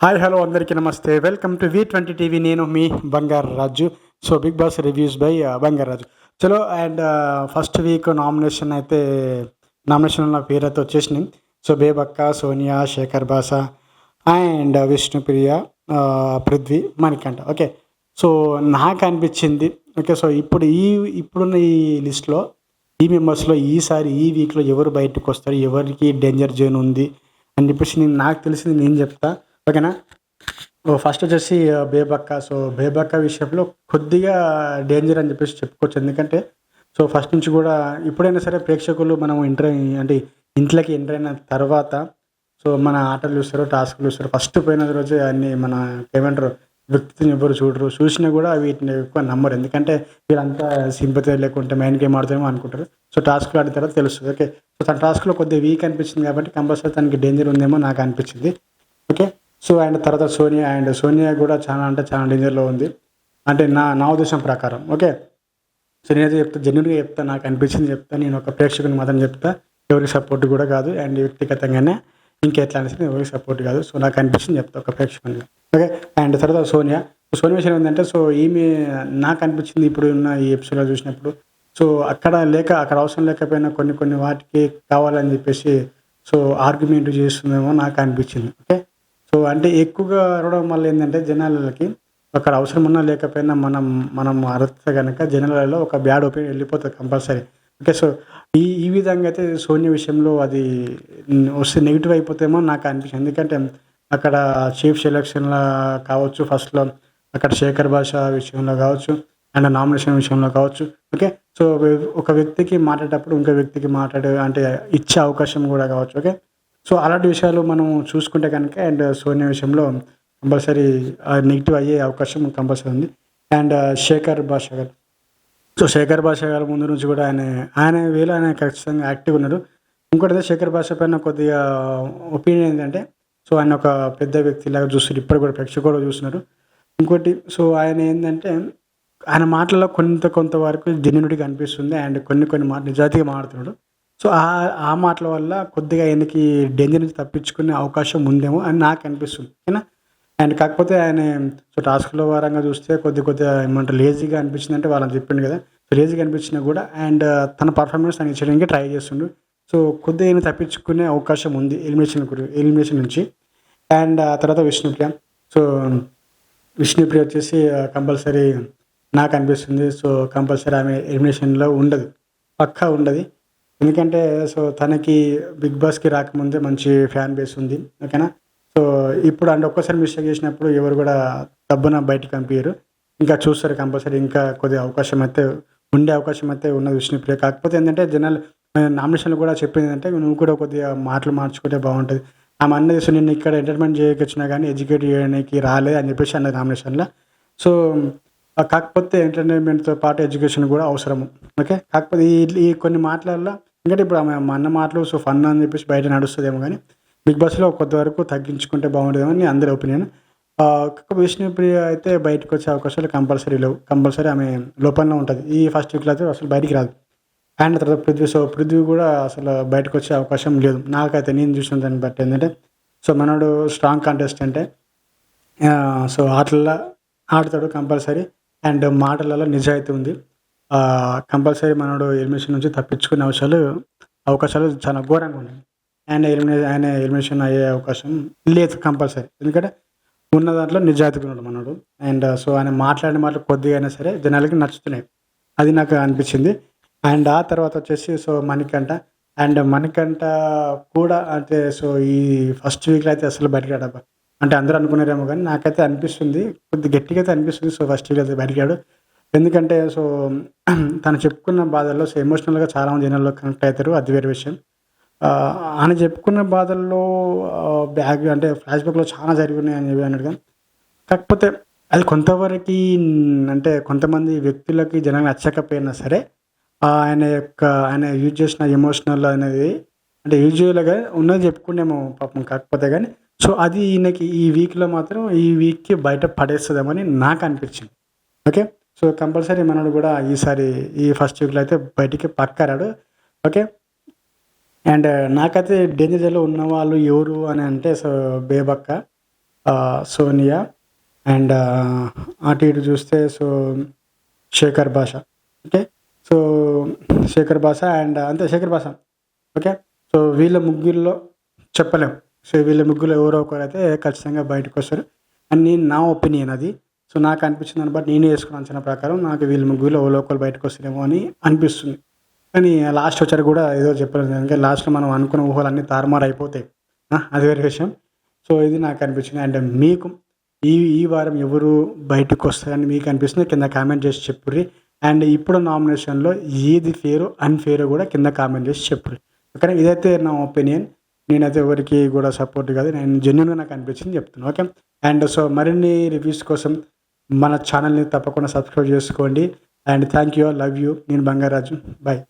Hi hello అందరికీ నమస్తే. Welcome to V twenty TV నేను మీ Bangaru Raju. So Bigg Boss reviews by Bangaru Raju. చలో and first week nomination అయితే nomination నా పేరు వచ్చేసింది వచ్చేసినాయి. So Bebakka Sonia Shekhar Basha and uh, Vishnupriya uh, Prithvi Manikanta. Okay so నాకు అనిపించింది. Okay so ఇప్పుడు ఈ ఇప్పుడున్న ఈ లిస్ట్లో ఈ మెంబర్స్లో ఈసారి ఈ వీక్లో ఎవరు బయటకు వస్తారు? ఎవరికి డేంజర్ జోన్ ఉంది? అని చెప్పేసి నేను నాకు తెలిసింది నేను చెప్తా. ఓకేనా? ఫస్ట్ వచ్చేసి బేబక్క. సో బేబక్క విషయంలో కొద్దిగా డేంజర్ అని చెప్పేసి చెప్పుకోవచ్చు. ఎందుకంటే సో ఫస్ట్ నుంచి కూడా ఎప్పుడైనా సరే ప్రేక్షకులు మనం ఎంటర్ అంటే ఇంట్లోకి ఎంటర్ అయిన తర్వాత సో మన ఆటలు చూస్తారు టాస్క్లు చూస్తారు ఫస్ట్ పోయిన రోజు అన్ని మన ఏమంటారు వ్యక్తిని ఎవరు చూడరు చూసినా కూడా వీటిని ఎక్కువ నమ్మరు. ఎందుకంటే వీళ్ళంతా సింపతి లేకుంటే మైండ్ గేమ్ ఆడుతామో అనుకుంటారు. సో టాస్క్లు ఆడిన తర్వాత తెలుస్తుంది. ఓకే. సో తన టాస్క్లో కొద్దిగా వీక్ అనిపించింది కాబట్టి కంపల్సరీ తనకి డేంజర్ ఉందేమో నాకు అనిపించింది. ఓకే. సో అండ్ తర్వాత సోనియా అండ్ సోనియా కూడా చాలా అంటే చాలా డేంజర్లో ఉంది. అంటే నా నా ఉద్దేశం ప్రకారం ఓకే? సో నేనైతే చెప్తా జెన్యున్గా చెప్తా నాకు అనిపించింది చెప్తా నేను ఒక ప్రేక్షకుని మాత్రం చెప్తా ఎవరికి సపోర్ట్ కూడా కాదు అండ్ వ్యక్తిగతంగానే ఇంకెట్లా అనేసి ఎవరికి సపోర్ట్ కాదు. సో నాకు అనిపించింది చెప్తా ఒక ప్రేక్షకునిగా. ఓకే? అండ్ తర్వాత సోనియా. సోనియా విషయం ఏంటంటే సో ఈమె నాకు అనిపించింది ఇప్పుడు ఉన్న ఈ ఎపిసోడ్లో చూసినప్పుడు. సో అక్కడ లేక అక్కడ అవసరం లేకపోయినా కొన్ని కొన్ని వాటికి కావాలని చెప్పేసి సో ఆర్గ్యుమెంట్ చేస్తుందేమో నాకు అనిపించింది ఓకే? సో అంటే ఎక్కువగా అరవడం వల్ల ఏంటంటే జనాలకి అక్కడ అవసరం ఉన్నా లేకపోయినా మనం మనం అరిస్తే కనుక జనాలలో ఒక బ్యాడ్ ఒపీనియన్ వెళ్ళిపోతుంది కంపల్సరీ. ఓకే సో ఈ ఈ విధంగా అయితే సోనియా విషయంలో అది వస్తే నెగిటివ్ అయిపోతేమో నాకు అనిపించింది ఎందుకంటే అక్కడ చీఫ్ సెలక్షన్లో కావచ్చు ఫస్ట్లో అక్కడ శేఖర్ భాష విషయంలో కావచ్చు అండ్ నామినేషన్ విషయంలో కావచ్చు. ఓకే సో ఒక వ్యక్తికి మాట్లాడేటప్పుడు ఇంకో వ్యక్తికి మాట్లాడే అంటే ఇచ్చే అవకాశం కూడా కావచ్చు. ఓకే సో అలాంటి విషయాలు మనం చూసుకుంటే కనుక అండ్ సోనియా విషయంలో కంపల్సరీ నెగిటివ్ అయ్యే అవకాశం కంపల్సరీ ఉంది. అండ్ శేఖర్ భాష గారు సో శేఖర్ భాష గారి ముందు నుంచి కూడా ఆయన ఆయన వేలో ఆయన ఖచ్చితంగా యాక్టివ్ ఉన్నారు ఇంకోటి అయితే శేఖర్ భాష పైన కొద్దిగా ఒపీనియన్ ఏంటంటే సో ఆయన ఒక పెద్ద వ్యక్తి లాగా చూస్తున్నారు. ఇప్పుడు కూడా ప్రేక్షకులు చూస్తున్నారు. ఇంకోటి సో ఆయన ఏంటంటే ఆయన మాటల్లో కొంత కొంత వరకు జెన్యునిటీగా అనిపిస్తుంది అండ్ కొన్ని కొన్ని మా నిజాయితీగా మాట్లాడుతున్నాడు. సో ఆ ఆ మాటల వల్ల కొద్దిగా ఆయనకి డేంజర్ నుంచి తప్పించుకునే అవకాశం ఉందేమో అని నాకు అనిపిస్తుంది. ఓకేనా? అండ్ కాకపోతే ఆయన సో టాస్క్లో వారంగా చూస్తే కొద్ది కొద్దిగా ఏమంటారు లేజీగా అనిపించింది అంటే వాళ్ళని చెప్పిండు కదా. సో లేజీగా అనిపించినా కూడా అండ్ తన పర్ఫార్మెన్స్ తనకి ఇచ్చడానికి ట్రై చేస్తుండు. సో కొద్దిగా ఆయన తప్పించుకునే అవకాశం ఉంది ఎలిమినేషన్ ఎలిమినేషన్ నుంచి. అండ్ ఆ తర్వాత విష్ణుప్రియ. సో విష్ణుప్రియ వచ్చేసి కంపల్సరీ నాకు అనిపిస్తుంది. సో కంపల్సరీ ఆమె ఎలిమినేషన్లో ఉండదు. పక్కా ఉండదు. ఎందుకంటే సో తనకి బిగ్ బాస్కి రాకముందే మంచి ఫ్యాన్ బేస్ ఉంది ఓకేనా? సో ఇప్పుడు అండ్ ఒక్కసారి మిస్టేక్ చేసినప్పుడు ఎవరు కూడా డబ్బున బయటకు పంపించరు ఇంకా చూస్తారు కంపల్సరీ ఇంకా కొద్దిగా అవకాశం అయితే ఉండే అవకాశం అయితే ఉన్నది విష్ణుప్రియ కాకపోతే ఏంటంటే జనరల్ నామినేషన్లు కూడా చెప్పింది ఏంటంటే నువ్వు కూడా కొద్దిగా మాటలు మార్చుకుంటే బాగుంటుంది. ఆమె అన్నది సో నేను ఇక్కడ ఎంటర్టైన్మెంట్ చేయకొచ్చినా కానీ ఎడ్యుకేట్ చేయడానికి రాలేదు అని చెప్పేసి అన్నది నామినేషన్లో. సో కాకపోతే ఎంటర్టైన్మెంట్తో పాటు ఎడ్యుకేషన్ కూడా అవసరం ఓకే? కాకపోతే ఈ ఈ కొన్ని మాటలలో ఎందుకంటే ఇప్పుడు ఆమె మా అన్న మాటలు సో ఫన్ అని చెప్పేసి బయట నడుస్తుందేమో కానీ బిగ్ బాస్లో కొంతవరకు తగ్గించుకుంటే బాగుంటుందేమో అని అందరి ఒపీనియన్. విష్ణుప్రియ అయితే బయటకు వచ్చే అవకాశాలు కంపల్సరీ లేవు. కంపల్సరీ ఆమె లోపలనే ఉంటుంది. ఈ ఫస్ట్ వీక్లో అయితే అసలు బయటికి రాదు. అండ్ తర్వాత పృథ్వీ సో పృథ్వీ కూడా అసలు బయటకు వచ్చే అవకాశం లేదు. నాకైతే నేను చూసిన దాన్ని బట్టి ఏంటంటే సో మనోడు స్ట్రాంగ్ కంటెస్టెంటే సో ఆటల్లో ఆడతాడు కంపల్సరీ. అండ్ మాటలలో నిజాయితీ ఉంది. కంపల్సరీ మనోడు ఎలిమినేషన్ నుంచి తప్పించుకునే అవకాశాలు అవకాశాలు చాలా ఘోరంగా ఉన్నాయి. అండ్ ఎలిమినే ఆయన ఎలిమినేషన్ అయ్యే అవకాశం లేదు కంపల్సరీ. ఎందుకంటే ఉన్న దాంట్లో నిజాయితీగా ఉన్నాడు మనోడు. అండ్ సో ఆయన మాట్లాడిన మాటలు కొద్దిగా అయినా సరే జనాలకి నచ్చుతున్నాయి. అది నాకు అనిపించింది. అండ్ ఆ తర్వాత వచ్చేసి సో మణికంట అండ్ మణికంట కూడా అంటే సో ఈ ఫస్ట్ వీక్లో అయితే అసలు బయటకు అంటే అందరూ అనుకున్నారేమో కానీ నాకైతే అనిపిస్తుంది. కొద్ది గట్టిగా అయితే అనిపిస్తుంది సో ఫస్ట్ వీక్ అయితే బయటకాడు ఎందుకంటే సో తను చెప్పుకున్న బాధల్లో సో ఎమోషనల్గా చాలామంది జనాల్లో కనెక్ట్ అవుతారు. అది వేరే విషయం. ఆయన చెప్పుకున్న బాధల్లో బ్యాగ్ అంటే ఫ్లాష్ బ్యాక్లో చాలా జరిగి ఉన్నాయని చెప్పి అన్నాడు కానీ కాకపోతే అది కొంతవరకు అంటే కొంతమంది వ్యక్తులకి జనాలు నచ్చకపోయినా సరే ఆయన యొక్క ఆయన యూజ్ చేసిన ఎమోషనల్ అనేది అంటే యూజువల్గా ఉన్నది చెప్పుకునేమో పాపం కాకపోతే కానీ సో అది ఈయనకి ఈ వీక్లో మాత్రం ఈ వీక్కి బయట పడేస్తుందేమని నాకు అనిపించింది. ఓకే? సో కంపల్సరీ మనోడు కూడా ఈసారి ఈ ఫస్ట్ వీక్లో అయితే బయటికి పక్కరాడు. ఓకే? అండ్ నాకైతే డేంజర్ జోన్లో ఉన్న వాళ్ళు ఎవరు అని అంటే సో బేబక్క సోనియా అండ్ అటు ఇటు చూస్తే సో శేఖర్ భాష ఓకే? సో శేఖర్ భాష అండ్ అంతే శేఖర్ భాష ఓకే? సో వీళ్ళ ముగ్గురులో చెప్పలేం. సో వీళ్ళ ముగ్గురు ఎవరో ఒకరు అయితే ఖచ్చితంగా బయటకు వస్తారు. అని నా ఒపీనియన్ అది. సో నాకు అనిపించింది దాన్ని బట్టి నేను వేసుకున్నాను అంచనా ప్రకారం నాకు వీళ్ళు ముగ్గురులో లోకల్ బయటకు వస్తారేమో అని అనిపిస్తుంది. కానీ లాస్ట్ వచ్చారు కూడా ఏదో చెప్పలేదు ఎందుకంటే లాస్ట్లో మనం అనుకున్న ఊహలన్నీ తారుమారు అయిపోతాయి. అది వేరే విషయం. సో ఇది నాకు అనిపించింది. అండ్ మీకు ఈ ఈ వారం ఎవరు బయటకు వస్తారని మీకు అనిపిస్తుంది కింద కామెంట్ చేసి చెప్పుర్రి. అండ్ ఇప్పుడు నామినేషన్లో ఏది ఫేరు అన్ఫేర్ కూడా కింద కామెంట్ చేసి చెప్పుర్రి. ఓకే ఇదైతే నా ఒపీనియన్ నేనైతే ఎవరికి కూడా సపోర్ట్ కాదు. నేను జెన్యున్గా నాకు అనిపించింది చెప్తున్నాను ఓకే? అండ్ సో మరిన్ని రివ్యూస్ కోసం మన ఛానల్ని తప్పకుండా సబ్స్క్రైబ్ చేసుకోండి. And thank you love you నేను బంగారాజు. బాయ్